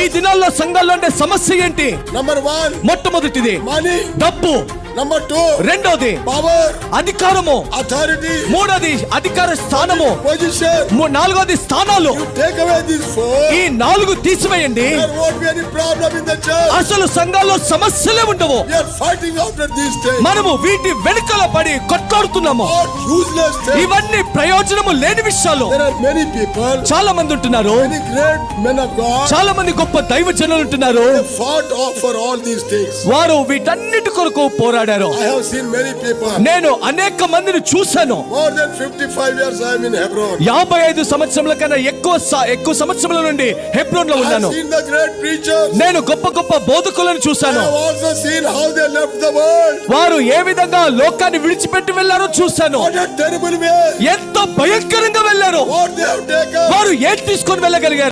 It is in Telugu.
ఈ దినాల్లో సంఘాల్లో ఉండే సమస్య ఏంటి? Number one, మొట్టమొదటిది. డబ్బు. నంబర్ టూ రెండోది. అధికారము. అథారిటీ మూడోది అధికార స్థానము. పొజిషన్ నాలుగోది స్థానాలు. ఈ నాలుగు తీసివేయండి. అసలు సంఘాల్లో సమస్యలే ఉండవు. మనము వీటి వెనుకల పడి కొట్లాడుతున్నాము. ఇవన్నీ ప్రయోజనము లేని విషయాలు. చాలా మంది ఉంటున్నారు. చాలా మంది గొప్ప దైవ జనులు ఉంటున్నారు వారు వీటన్నిటి కొరకు పోరాడు మాట్లాడారు. నేను అనేక మందిని చూశాను. యాభై ఐదు సంవత్సరం కన్నా ఎక్కువ ఎక్కువ సంవత్సరముల నుండి హెప్రోన్లో ఉన్నాను. నేను గొప్ప గొప్ప బోధకులను చూశాను. వారు ఏ విధంగా లోకాన్ని విడిచిపెట్టి వెళ్ళారో చూశాను. ఎంతో భయంకరంగా వెళ్ళారు. వారు ఏం తీసుకొని వెళ్ళగలిగారు?